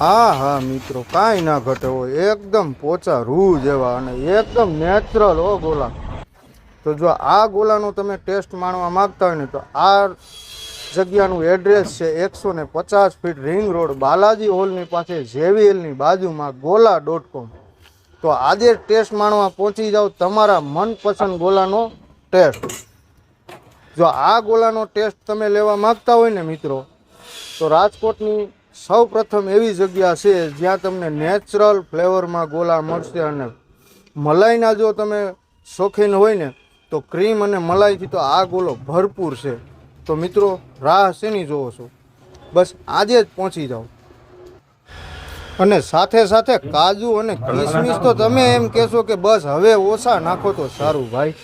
હા હા મિત્રો, કાંઈ ના ઘટે હોય. એકદમ પોચા રૂ જેવા અને એકદમ નેચરલ હો ગોલા. તો જો આ ગોલાનો તમે ટેસ્ટ માણવા માગતા હોય ને તો આ જગ્યાનું એડ્રેસ છે એકસો ને પચાસ ફીટ રિંગ રોડ બાલાજી હોલની પાસે જેવીએલની બાજુમાં ગોલા ડોટ કોમ તો આજે ટેસ્ટ માણવા પહોંચી જાઓ તમારા મનપસંદ ગોલાનો ટેસ્ટ. જો આ ગોલાનો ટેસ્ટ તમે લેવા માગતા હોય ને મિત્રો, તો રાજકોટની સૌ પ્રથમ એવી જગ્યા છે જ્યાં તમને નેચરલ ફ્લેવરમાં ગોલા મળશે અને મલાઈના જો તમે શોખીન હોય ને, તો ક્રીમ અને મલાઈથી તો આ ગોલો ભરપૂર છે. તો મિત્રો, રાહ શેની જોવો છો? બસ આજે જ પહોંચી જાઓ. અને સાથે સાથે કાજુ અને કિસમિસ તો તમે એમ કહેશો કે બસ હવે ઓછા નાખો તો સારું, ભાઈ.